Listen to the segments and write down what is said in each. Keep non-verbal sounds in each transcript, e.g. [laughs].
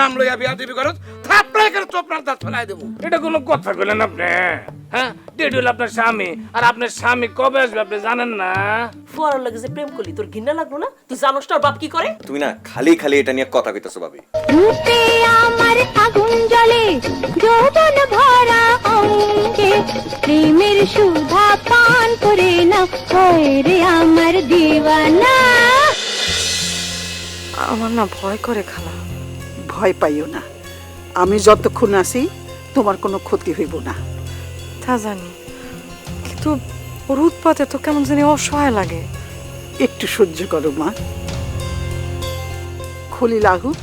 নাম লইয়া বিয়া দিবি করত থাপড়াই করে চোপড়ার দাঁত ফেলাই দেবো। এটা কোনো কথা কইলেন আপনি? হ্যাঁ? ডেট হলো আপনার স্বামী আর আপনার স্বামী কবে আসবে আপনি জানেন না? ফুয়ারার লাগে যে প্রেম করলি তোর ঘৃণা লাগল না? তুই জানোস না বাপ কি করে? তুমি না খালি খালি এটা নিয়ে কথা কইতেছো ভাবি। রূপে আমার আগুন জ্বলে যৌবন ভরা অঙ্গে। প্রেমের সুধা পান করে না হয় রে আমার দিওয়ানা। আমার না ভয় করে খালা। ভয় পাইও না। আমি যতক্ষণ আছি তোমার কোনো ক্ষতি হইব না। তা জানি। কিন্তু ওর উৎপাতে তো কেমন জানি অসহায় লাগে। একটু সহ্য করো মা। খলি লাগুক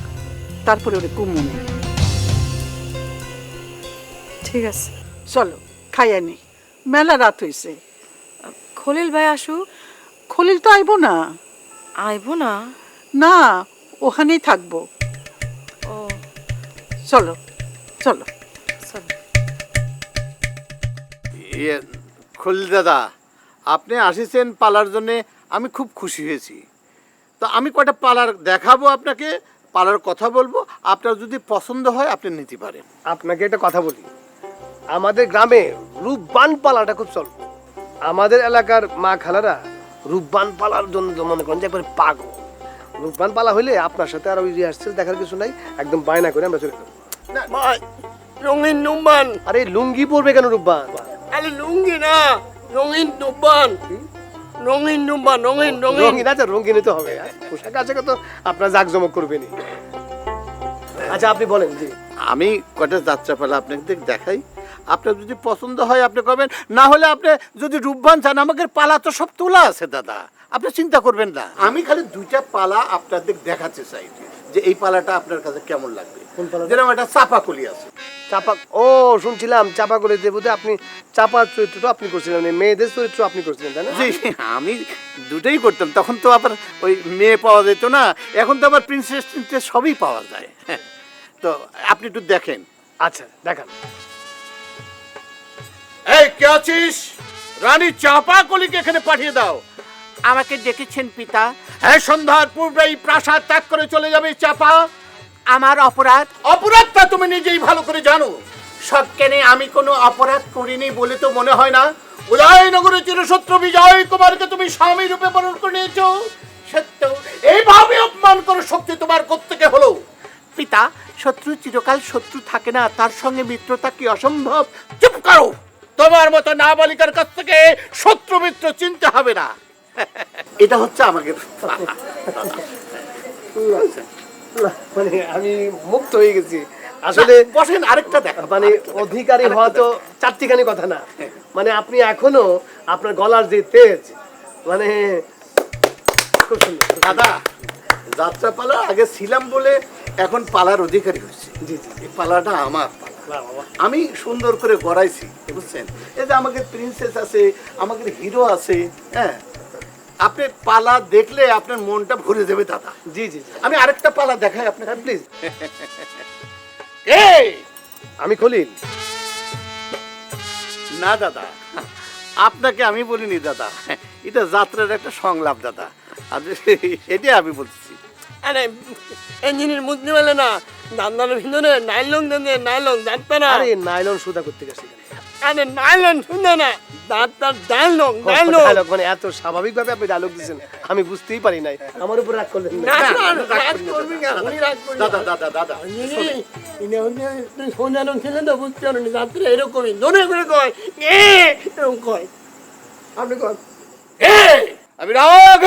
তারপরে ওরে কুমুনি ঠিক আছে। চলো খাইয়া নি। মেলা রাত হইছে। খলিল ভাই আসুক। খলিল তো আইব না। আইব না? না ওখানেই থাকব। ও। চলো চলো। চল। ইয়ে খলিল দাদা আপনি আসিছেন পালার জন্যে আমি খুব খুশি হয়েছি। তো আমি কয়টা পালার দেখাবো আপনাকে পালার কথা বলব আপনার যদি পছন্দ হয় আপনি নিতে পারেন। আপনাকে একটা কথা বলি। আমাদের গ্রামে রূপবান পালাটা খুব চল। আমাদের এলাকার মা খালারা রূপবান পালার জন্য মনে করেন যে একবারে পাগল। রূপবান পালা হইলে আপনার সাথে আর ওই রিহার্সেল দেখার কিছু নাই। একদম বায়না করে আমরা চলে যাব। ভাই রঙিন নুম্বান আরে লুঙ্গি পরবে কেন রূপবান? আরে লুঙ্গি না রঙিন নুম্বান রঙিন নুম্বান রঙিন রঙিন। রঙিন আছে রঙিন তো হবে। আর পোশাক আশাকে তো আপনার জাকজমক করবেনই। আচ্ছা আপনি বলেন জি। আমি কটা যাত্রা পালা আপনাকে দেখাই? আপনার যদি পছন্দ হয় আপনি করবেন। না হলে আপনি যদি রূপবান চান আমাদের পালা তো সব তোলা আছে দাদা। আপনি চিন্তা করবেন না। আমি খালি দুইটা পালা আপনাদের দেখাতে চাই যে এই পালাটা আপনার কাছে কেমন লাগবে। কোন পালা? যেরকম একটা চাপাকুলি আছে। চাপা ও শুনছিলাম চাপা করে দেবুতে আপনি চাপার চরিত্রটা আপনি করছিলেন মেয়েদের চরিত্র আপনি করছিলেন তাই না? জি আমি দুটোই করতাম তখন তো আবার ওই মেয়ে পাওয়া যেত না এখন তো আবার প্রিন্সেস টিন্সেস সবই পাওয়া যায়। তো আপনি একটু দেখেন। আচ্ছা দেখান। এই কে আছিস? রানী চাপা কলিকে এখানে পাঠিয়ে দাও। আমাকে ডেকেছেন পিতা। হ্যাঁ সন্ধ্যার পূর্বেই প্রাসাদ ত্যাগ করে চলে যাবে চাপা। আমার অপরাধ? অপরাধটা তুমি নিজেই ভালো করে জানো। সবকেনে আমি কোনো অপরাধ করিনি বলে তো মনে হয় না। উদয়নগরে চিরশত্রু বিজয় কুমারকে তুমি স্বামী রূপে বরণ করে নিয়েছো। সত্য এইভাবে অপমান করে শক্তি তোমার কোত্থেকে হলো? পিতা শত্রু চিরকাল শত্রু থাকে না তার সঙ্গে মিত্রতা কি অসম্ভব? চুপ করো! তোমার মতো নাবালিকার কাছ থেকে শত্রু মিত্র চিনতে হবে না। এটা হচ্ছে আমাকে। মানে আমি মুক্ত হয়ে গেছি। আসলে বসেন আরেকটা দেখ। মানে অধিকারী হওয়া তো চারটিখানি কথা না। মানে আপনি এখনও আপনার গলার যে তেজ মানে খুব সুন্দর দাদা যাত্রা পালা আগে ছিলাম বলে এখন পালার অধিকারী হচ্ছে জি জি। এই পালাটা আমার। আমি সুন্দর করে গড়াইছি বুঝছেন? এই যে আমাকে প্রিন্সেস আছে আমাদের হিরো আছে হ্যাঁ? আপনি পালা দেখলে আপনার মনটা ভরে যাবে দাদা। জি জি জি। আমি আরেকটা পালা দেখাই আপনাকে প্লিজ [laughs] এই আমি খলিল। না দাদা। আপনাকে আমি বলিনি দাদা। এটা যাত্রার একটা সংলাপ দাদা। আর এটাই আমি বলছি। আরে ইঞ্জিনের পারলে না দান্দার ভিতরে নাইলন দেন নাইলন জানতে না আরে নাইলন সুদা করতে গেছি আরে নাইলন না ডায়লগ ডায়লগ। ডায়লগ মানে এত স্বাভাবিকভাবে আপনি ডায়লগ দিয়েছেন আমি বুঝতেই পারি নাই। আমার উপর রাগ করলেন না। রাগ করবি না। উনি রাগ দাদা দাদা দাদা ইনি বুঝতে যাত্রা এরকমই করে কয় এ এরকম কয়। আপনি কয় আমি রাঘব!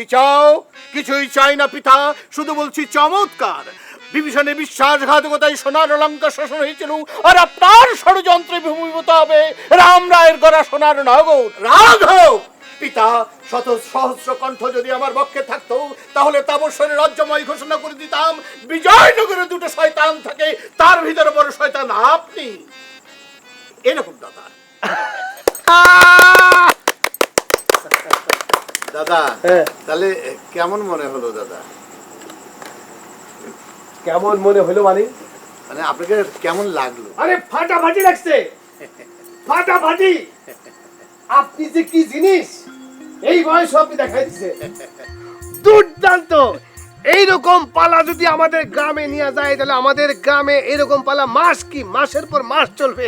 কি চাও? কিছুই চাই না, পিতা। শুধু বলছি চমৎকার। বিভীষণের বিশ্বাসঘাতকতায় সোনার লঙ্কা শোষণ হয়েছিল আর আপনার ষড়যন্ত্রে ভূমিভূত হবে। রাম রায়ের গড়া সোনার নগর। রাঘব পিতা, শত সহস্র কণ্ঠ যদি আমার পক্ষে থাকতো, তাহলে তাবস্বরে রাজ্যময় ঘোষণা করে দিতাম, বিজয়নগরে দুটো শয়তান থাকে, তার ভিতরে বড় শয়তান আপনি। এরকম দাদা। [laughs] দাদা হ্যাঁ। তাহলে কেমন মনে হলো দাদা? কেমন মনে হলো মানে? মানে আপনাকে কেমন লাগল? আরে ফাটাফাটি লাগছে। ফাটাফাটি। আপনি যে কি জিনিস? এই বয়স আপনি দেখাই দিচ্ছে দুর্দান্ত। এইরকম পালা যদি আমাদের গ্রামে নিয়ে যায় তাহলে আমাদের গ্রামে এরকম পালা মাস কি? মাসের পর মাস চলবে।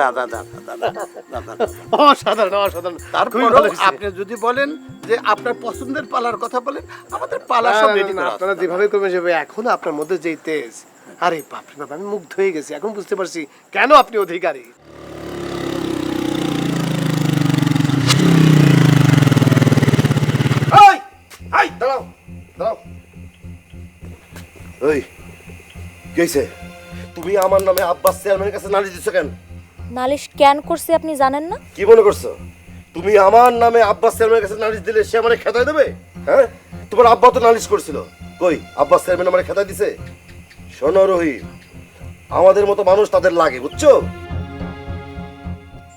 দাদা দাদা দাদা দাদা অসাধারণ অসাধারণ। তারপর আপনি যদি বলেন যে আপনার পছন্দের পালার কথা বলেন আমাদের পালা সব রেডি করা আপনারা যেভাবে করবেন সেভাবে এখন আপনার মধ্যে যেই তেজ আরে বাপরে বাপ আমি মুগ্ধ হয়ে গেছি এখন বুঝতে পারছি কেন আপনি অধিকারী এই এই দাঁড়াও দাঁড়াও ওই তুমি আমার নামে আব্বাস চেয়ারম্যানের কাছে নালিশ দিচ্ছ কেন? নালিশ কেন করছে আপনি জানেন না? কি মনে করছ? তুমি আমার নামে আব্বাস চেয়ারম্যানের কাছে নালিশ দিলে সে খেতাই দেবে? হ্যাঁ? তোমার আব্বা তো নালিশ করছিল। কই আব্বাস চেয়ারম্যান আমার খেতাই দিছে? শোনো রহিম আমাদের মতো মানুষ তাদের লাগে বুঝছ?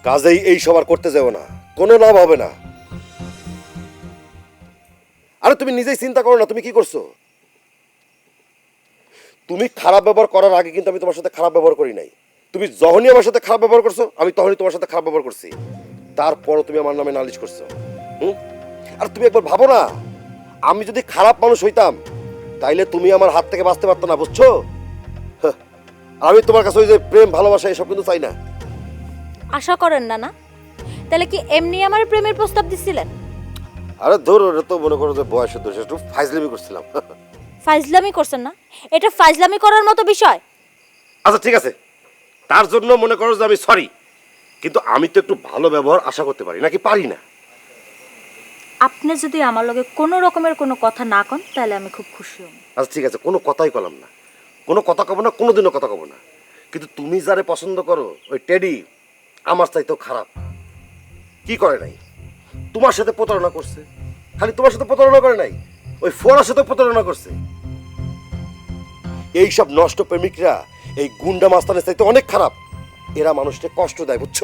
কাজেই এই সবার করতে যাব না কোনো লাভ হবে না। আরে তুমি নিজেই চিন্তা করো না তুমি কি করছ? তুমি খারাপ ব্যবহার করার আগে কিন্তু আমি তোমার সাথে খারাপ ব্যবহার করি নাই। তুমি যখনই আমার সাথে খারাপ ব্যবহার করছ আমি তখনই তোমার সাথে খারাপ ব্যবহার করছি। তারপরও তুমি আমার নামে নালিশ করছ। হুম? আর তুমি একবার ভাবো না আমি যদি খারাপ মানুষ হইতাম তাইলে তুমি আমার হাত থেকে বাঁচতে পারতো না বুঝছ? আমি তোমার কাছে ওই যে প্রেম ভালোবাসা এসব কিন্তু চাই না। আশা করেন না না? তাহলে কি এমনি আমার প্রেমের প্রস্তাব দিছিলেন? আরে ধর তো মনে করো যে বয়সের দোষ একটু ফাইজলিমি করছিলাম। [laughs] ফাইজলামি করছেন না? এটা ফাইজলামি করার মতো বিষয়। আচ্ছা ঠিক আছে। তার জন্য মনে করো যে আমি সরি কিন্তু আমি তো একটু ভালো ব্যবহার আশা করতে পারি নাকি পারি না? আপনি যদি আমার লগে কোনো রকমের কোনো কথা না কন তাহলে আমি খুব খুশি হব। আচ্ছা ঠিক আছে কোনো কথাই কলাম না। কোনো কথা কব না কোনোদিনও কথা কব না। কিন্তু তুমি যারে পছন্দ করো ওই টেডি আমার চাইতেও খারাপ। কি করে নাই? তোমার সাথে প্রতারণা করছে। খালি তোমার সাথে প্রতারণা করে নাই? ওই ফোরার সাথে প্রতারণা করছে। এই সব নষ্ট প্রেমিকরা এই গুন্ডা মাস্তানের চাইতে অনেক খারাপ। এরা মানুষকে কষ্ট দেয়, বুঝছ?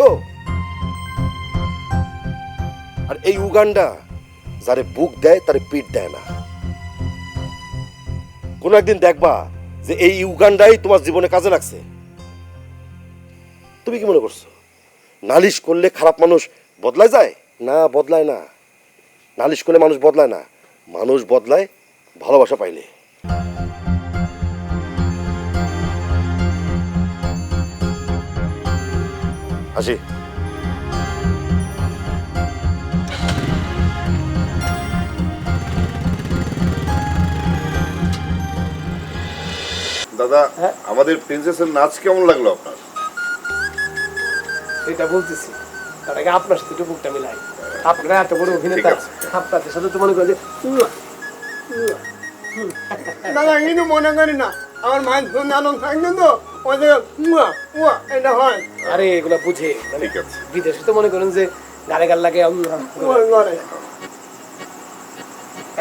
আর এই উগান্ডা যারে বুক দেয়, তারে পিঠ দেয় না। কোনো একদিন দেখবা যে এই ইউগান্ডাই তোমার জীবনে কাজে লাগছে। তুমি কি মনে করছ? নালিশ করলে খারাপ মানুষ বদলায় যায়? না, বদলায় না। নালিশ করলে মানুষ বদলায় না। মানুষ বদলায় ভালোবাসা পাইলে। আসি। দাদা আমাদের প্রিন্সেসের নাচ কেমন লাগল আপনার? এটা বলতেছি। তার আগে আপনার সাথে একটু বুকটা মিলাই। আপনারা এত বড় অভিনেতা। আপনাদের সাথে তো মনে করেন যে দাদা কিন্তু মনে করি না। আমার মায়ের ফোন আলম থাকবে তো ওই যে উয়া উয়া এটা হয়। আরে এগুলা বুঝে মানে বিদেশে তো মনে করেন যে গালে গাল লাগে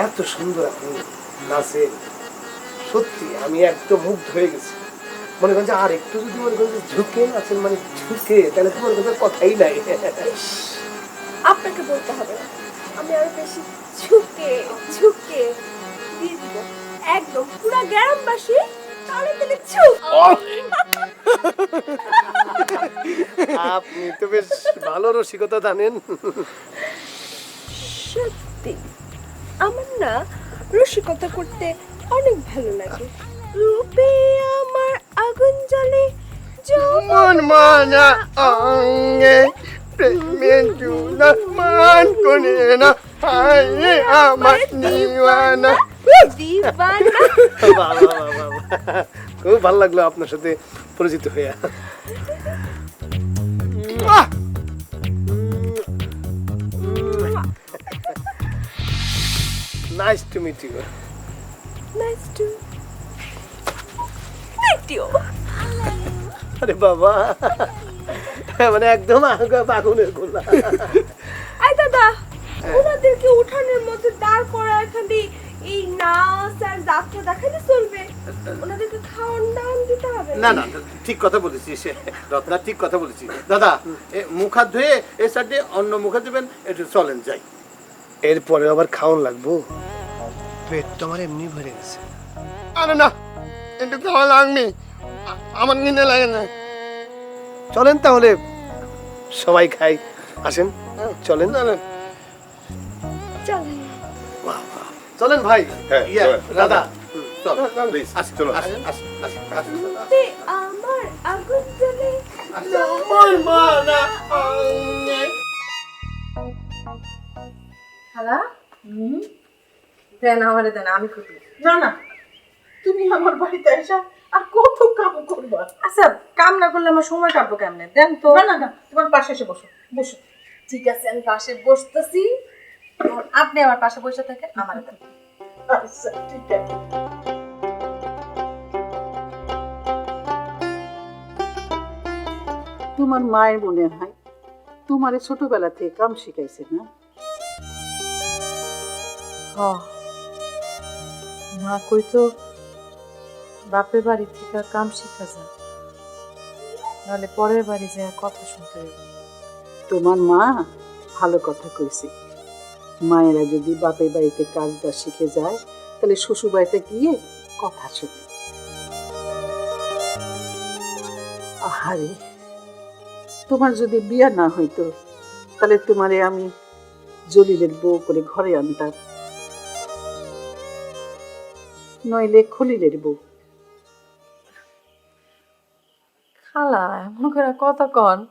এত সুন্দর আপনি নাচেন। সত্যি আমি একদম মুগ্ধ হয়ে গেছি। মনে করেন যে আর একটু যদি মনে করেন যে ঝুঁকে আছেন মানে ঝুঁকে তাহলে তো মনে করেন কথাই নাই। আপনাকে বলতে হবে আমি আরও বেশি ঝুঁকে ঝুঁকে দিয়ে দিব। একদম পুরা গ্রামবাসী আপনি তো বেশ ভালো রসিকতা জানেন। সত্যি আমার না রসিকতা করতে অনেক ভালো লাগে। রূপে আমার আগুন জ্বলে মন মানা অঙ্গে প্রেমের জুনা মান করে না হায় আমার দিওয়ানা। [laughs] খুব ভালো লাগল আপনার সাথে পরিচিত nice to meet you nice to meet you আরে বাবা। মানে একদম আগা- আগুনের গোলা। আই দাদা ওনাদেরকে উঠানের মধ্যে দাঁড় করা খালি এই নাচ আর যাত্রা দেখালে চলবে। ওনাদেরকে খাওয়ান দাওয়ান দিতে হবে। না না ঠিক কথা বলেছিস রত্না ঠিক কথা বলেছিস। দাদা এ, মুখ হাত ধুয়ে এ সাইডে অন্য মুখে দেবেন একটু চলেন যাই। এরপরে আবার খাওয়ান লাগবো। পেট তো আমার এমনি ভরে গেছে। আরে না একটু খাওয়া লাগবে আমার কিনে লাগে না। চলেন তাহলে সবাই খাই। আসেন চলেন। চলেন। চলেন ভাই। হ্যাঁ, ইয়া, দাদা হুম, চল। প্লিজ চলো আসুন, আসুন, আসুন, আসুন, দাদা। তে আমার আগুন জ্বলে। আমার মা আঙ্গে। খালা দেন আমারে দেন আমি খুঁটি। না না তুমি আমার বাড়িতে এসে আর কত কাম করবা? আচ্ছা কাম না করলে আমার সময় কাটবো কেমনে? দেন তো। না না না তোমার পাশে এসে বসো বসো। ঠিক আছে আমি পাশে বসতেছি। আপনি আমার পাশে বসে থাকেন আমার আচ্ছা ঠিক আছে। তোমার মায়ের মনে হয় তোমার ছোটবেলা থেকে কাম শিখাইছে না? মা কইতো বাপের বাড়ি থেকে কাম শিখা যায় নাহলে পরের বাড়ি যায় কথা শুনতে তোমার মা ভালো কথা কইছে। মায়েরা যদি বাপের বাড়িতে কাজটা শিখে যায় তাহলে শ্বশুর বাড়িতে গিয়ে কথা শুনে। আহারে তোমার যদি বিয়া না হইতো তাহলে তোমারে আমি জলিলের বউ করে ঘরে আনতাম। নইলে খলিলের বউ। খালা এমন করে কথা কন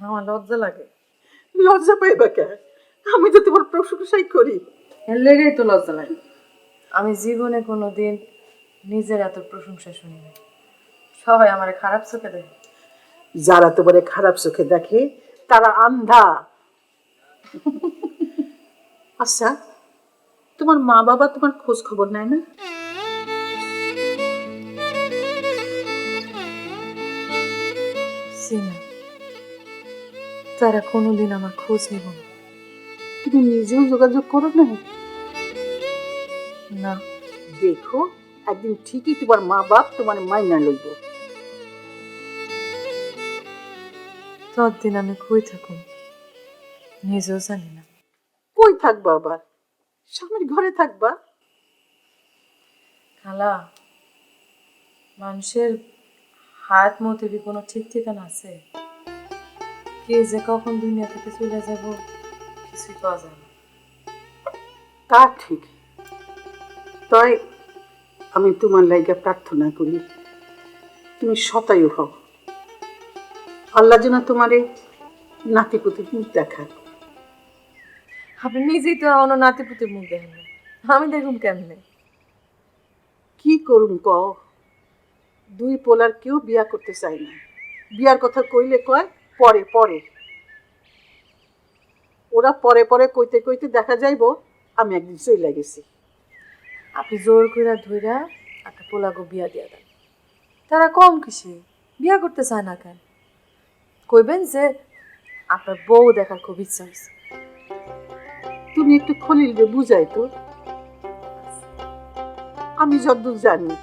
আমার লজ্জা লাগে। লজ্জা পাইবা কে? আমি তো তোমার প্রশংসাই করি। এর লেগেই তো লজ্জা লাগে। আমি জীবনে কোনো দিন নিজের এত প্রশংসা শুনিনি সবাই আমার খারাপ চোখে দেখে। যারা তোমারে খারাপ চোখে দেখে তারা আন্ধা। আচ্ছা তোমার মা বাবা তোমার খোঁজ খবর নেয় না? সিনা তারা কোনোদিন আমার খোঁজ নিব না। তুমি নিজেও যোগাযোগ করো না না দেখো একদিন ঠিকই তোমার মা বাপ তোমার মাইনা লইব। ততদিন আমি কই থাকুন নিজেও জানি না। কই থাকবা আবার? স্বামীর ঘরে থাকবা? খালা মানুষের হাত মতে কি কোনো ঠিক ঠিকানা আছে? কে যে কখন দুনিয়া থেকে চলে যাব? কিছুই পাওয়া যায় না তা ঠিক। তাই আমি তোমার লাইগা প্রার্থনা করি তুমি শতায়ু হও। আল্লাহ যেন তোমারে নাতিপুতির মুখ দেখায় আপনি নিজেই তো অন্য নাতিপুতির মুখ দেখেন আমি দেখুন কেমনে। কি করুন ক দুই পোলার কেউ বিয়া করতে চায় না। বিয়ার কথা কইলে কয়? পরে পরে। ওরা পরে পরে কইতে কইতে দেখা যাইব আমি একদিন চইলা গেছি। আপনি জোর করে ধইরা একটা পোলাগো বিয়া দিয়া দেন। তারা কম কিসে? বিয়া করতে চায় না কেন? কইবেন যে আপনার বউ দেখার খুব ইচ্ছা হয়েছে তুমি একটু খলিল রে বুঝাই তো। আমি যতদূর জানি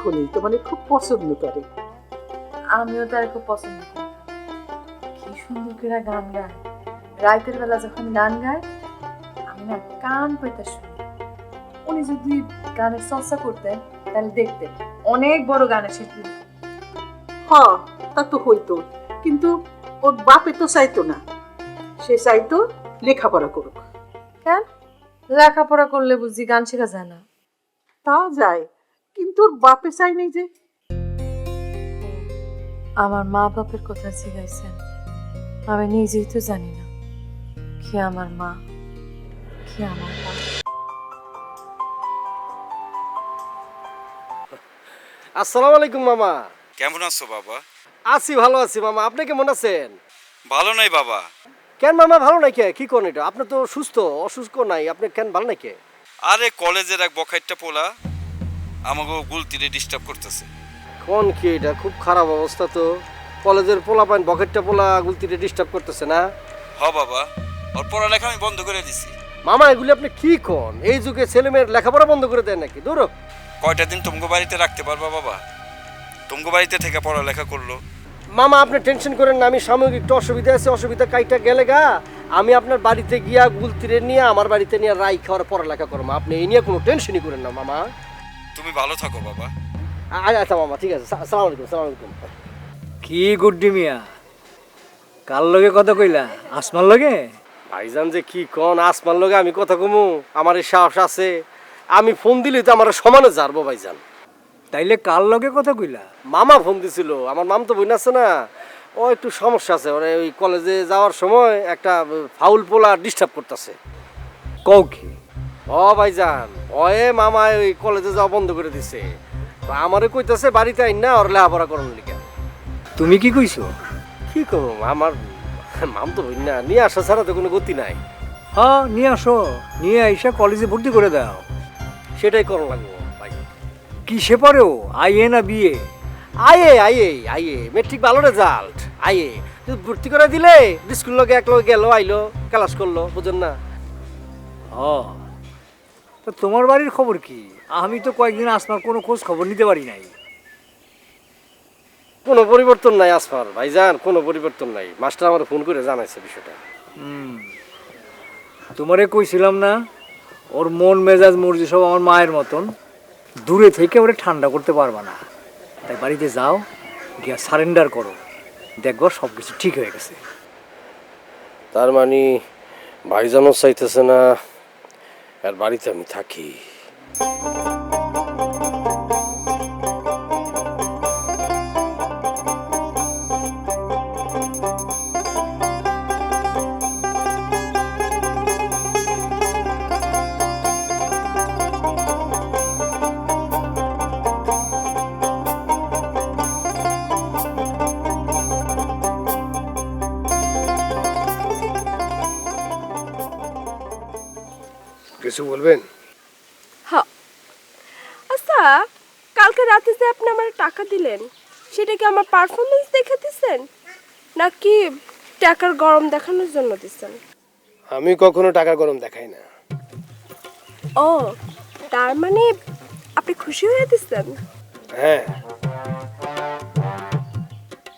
খলিল তো মানে খুব পছন্দ করে। আমিও তার খুব পছন্দ করি। কি সুন্দর করে গান গায়। রাতের বেলা যখন গান গায় আমি না কান পেতে শুনি। উনি যদি গানের চর্চা করতেন তাহলে দেখতেন অনেক বড় গানের শিল্পী হ তা তো হইতো। কিন্তু ওর বাপে তো চাইতো না। সে চাইতো লেখাপড়া করুক। কেন? লেখাপড়া করলে বুঝি গান শেখা যায় না। তা যায় কিন্তু ওর বাপে চাই নাই যে। আমার মা বাপের কথা শিখাইছেন আমি নিজেই তো জানি না। কি আমার মা? কি আমার বাপ আসসালামু আলাইকুম মামা। কেমন আছো বাবা? আছি ভালো আছি মামা। আপনি কেমন আছেন? ভালো নাই বাবা। কেন মামা ভালো নাই কে? কি করেন এটা? আপনি তো সুস্থ অসুস্থ নাই। আপনি কেন ভালো নাই কে? আরে কলেজের এক বখাইটটা পোলা আমাকে গুলতিরে ডিস্টার্ব করতেছে। কোন কি এটা? খুব খারাপ অবস্থা তো। কলেজের পোলা পাইন বকেটটা পোলা গুলতিতে ডিস্টার্ব করতেছে না? হ বাবা। ওর পড়ালেখা আমি বন্ধ করে দিছি। মামা এগুলি আপনি কি কোন? এই যুগে ছেলে মেয়ের লেখাপড়া বন্ধ করে দেন নাকি? দূর কয়টা দিন তোমাকে বাড়িতে রাখতে পারবা বাবা? তোমাকে বাড়িতে থেকে পড়ালেখা করল। মামা আপনি টেনশন করেন না আমি সাময়িক একটু অসুবিধা আছে অসুবিধা কাইটা গেলে গা আমি আপনার বাড়িতে গিয়া গুলতিরে নিয়ে আমার বাড়িতে নিয়ে রাই খাওয়ার পড়ালেখা করব। আপনি এই নিয়ে কোনো টেনশনই করেন না মামা। তুমি ভালো থাকো বাবা। আ- আচ্ছা মামা ঠিক আছে। সালাম আলাইকুম সালাম আলাইকুম। কি গুড্ডি মিয়া? কার লগে কথা কইলা? আসমার লগে? ভাইজান যে কি কন আসমান লগে আমি কথা কমু আমার এই সাহস আছে। আমি ফোন দিলে তো আমার সমানে জারবো ভাইজান। তাইলে কার লগে কথা কইলা? মামা ফোন দিছিল আমার মাম তো বোন আছে না। ও একটু সমস্যা আছে ওরে ওই কলেজে যাওয়ার সময় একটা ফাউল পোলা ডিস্টার্ব করতেছে। কও কি? ও ভাইজান ওয়ে মামা ওই কলেজে যাওয়া বন্ধ করে দিছে। তো আমারে কইতাছে বাড়িতে আইন না ওর লেখাপড়া করার লিগে। তুমি কি কইছো? কি করব আমার মাম তো না নিয়ে আসা ছাড়া তো কোনো গতি নাই। হ্যাঁ নিয়ে আসো নিয়ে আইসা কলেজে ভর্তি করে দাও। সেটাই করা লাগবো ভাই। কিসে পড়েও আইএ না বিয়ে আইয়ে আইয়ে আইয়ে মেট্রিক ভালো রেজাল্ট তুই ভর্তি করে দিলে স্কুল লগে এক লগে গেলো আইলো ক্লাস করল বুঝেন না। হ তো তোমার বাড়ির খবর কি? আমি তো কয়েকদিন আসমার কোনো খোঁজ খবর নিতে পারি নাই। কোনো পরিবর্তন নাই আসফার ভাইজান কোনো পরিবর্তন নাই। মাস্টার আমার ফোন করে জানাইছে বিষয়টা। হুম। তোমারে কইছিলাম না ওর মন মেজাজ মর্জি সব আমার মায়ের মতন। দূরে থেকে ওরে ঠান্ডা করতে পারবা না। তাই বাড়িতে যাও গিয়া সারেন্ডার করো। দেখব সব কিছু ঠিক হয়ে গেছে। তার মানে ভাইজানও চাইতেছে না আর বাড়িতে আমি থাকি। টাকা দিলেন? সেটা কি আমার পারফরমেন্স দেখে দিচ্ছেন নাকি টাকার গরম দেখানোর জন্য দিচ্ছেন? আমি কখনো টাকার গরম দেখাই না। ও তার মানে আপনি খুশি হয়ে দিচ্ছেন? হ্যাঁ।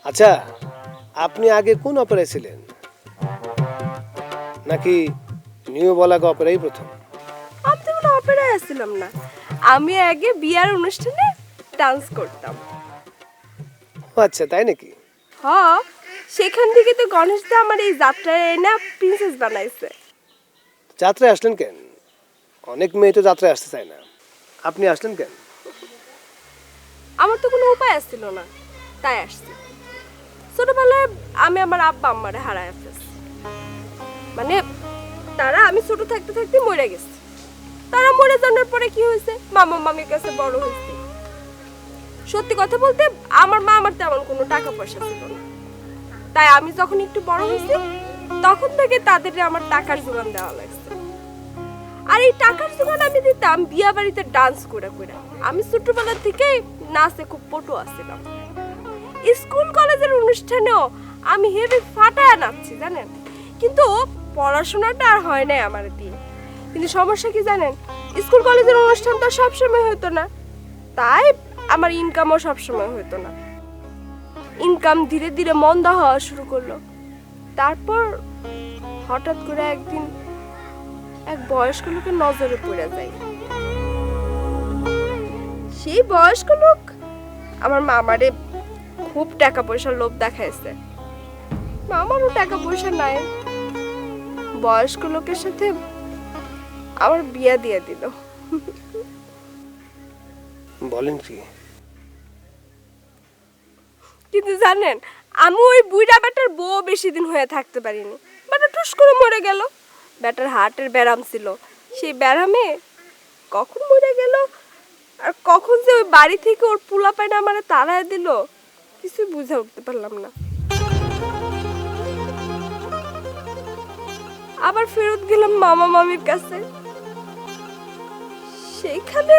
আচ্ছা আপনি আগে কোন অপেরায় ছিলেন? নাকি নিউ বলাকা অপেরাই প্রথম? আমি তো কোনো অপেরায় আসছিলাম না। আমি আগে বিয়ার অনুষ্ঠানে ডান্স করতাম। ও আচ্ছা তাই নাকি? হ সেখান থেকে তো গণেশ দা আমার এই যাত্রায় এনে প্রিন্সেস বানাইছে। যাত্রায় আসলেন কেন? অনেক মেয়ে তো যাত্রায় আসতে চায় না। আপনি আসলেন কেন? আমার তো কোনো উপায় আসছিল না তাই আসছি। ছোটবেলায় আমি আমার আব্বা আম্মারে হারায় ফেলছি। মানে তারা আমি ছোট থাকতে থাকতে মরে গেছি। তারা মরে জানার পরে কি হয়েছে? মামা মামির কাছে বড় হয়েছে। সত্যি কথা বলতে, আমার মা আমার তেমন কোনো টাকা পয়সা ছিল না। তাই আমি যখন একটু বড় হয়েছি, তখন থেকে তাদের আমার টাকার যোগান দেওয়া লাগছে। আর এই টাকার যোগান আমি দিতাম বিয়া বাড়িতে ডান্স করে করে। আমি ছোটবেলা থেকে নাচে খুব পটু আসছিলাম। স্কুল, কলেজের অনুষ্ঠানেও আমি হেভি ফাটায় নাচছি, জানেন? কিন্তু পড়াশোনাটা আর হয় নাই আমার দিয়ে। কিন্তু সমস্যা কি জানেন? স্কুল, কলেজের অনুষ্ঠান তো সবসময় হতো না। তাই আমার ইনকামও সবসময় হতো না। ইনকাম ধীরে ধীরে মন্দা হওয়া শুরু করল। তারপর হঠাৎ করে একদিন এক বয়স্ক লোকের নজরে পড়ে যায়। সেই বয়স্ক লোক আমার মামারে খুব টাকা পয়সার লোভ দেখাইছে। মামারও টাকা পয়সা নাই। বয়স্ক লোকের সাথে আমার বিয়া দিয়ে দিল। বলেন কি? কিন্তু জানেন, আমি ওই বুইড়া বেটার বউ বেশি দিন হয়ে থাকতে পারিনি। বেটা টুস করে মরে গেল। বেটার হার্টের ব্যারাম ছিল। সেই ব্যারামে কখন মরে গেল? আর কখন যে ওই বাড়ি থেকে ওর পোলা পায়না আমার তাড়ায় দিল, কিছুই বুঝে উঠতে পারলাম না। আবার ফেরত গেলাম মামা মামির কাছে। সেইখানে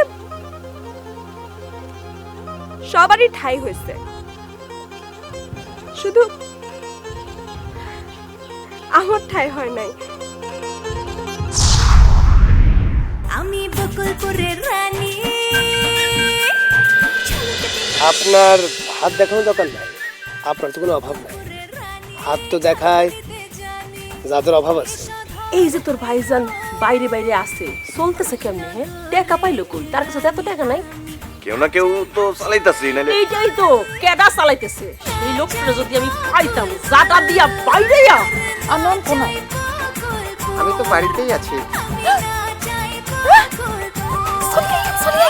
সবারই ঠাই হয়েছে। শুধু আমার ঠাই হয় নাই। আমি বকুলপুরের রানী। আপনার হাত দেখানো দরকার নাই। আপনার তো কোনো অভাব নাই। হাত তো দেখায় যাদের অভাব আছে। এই যে তোর ভাইজান বাইরে বাইরে আছে চলতেছে কেমনে হ্যাঁ? টাকা পাইলো কই? তার কাছে এত টাকা নাই। কেউ না কেউ তো চালাইতাছি নাইলে এইটাই তো কেডা চালাইতেছে? এই লোকটা যদি আমি পাইতাম জাটা দিয়া বাইরেয়া আমার কোনায় আমি তো বাড়িতেই আছি। [gasps] হ্যাঁ? চলে চলে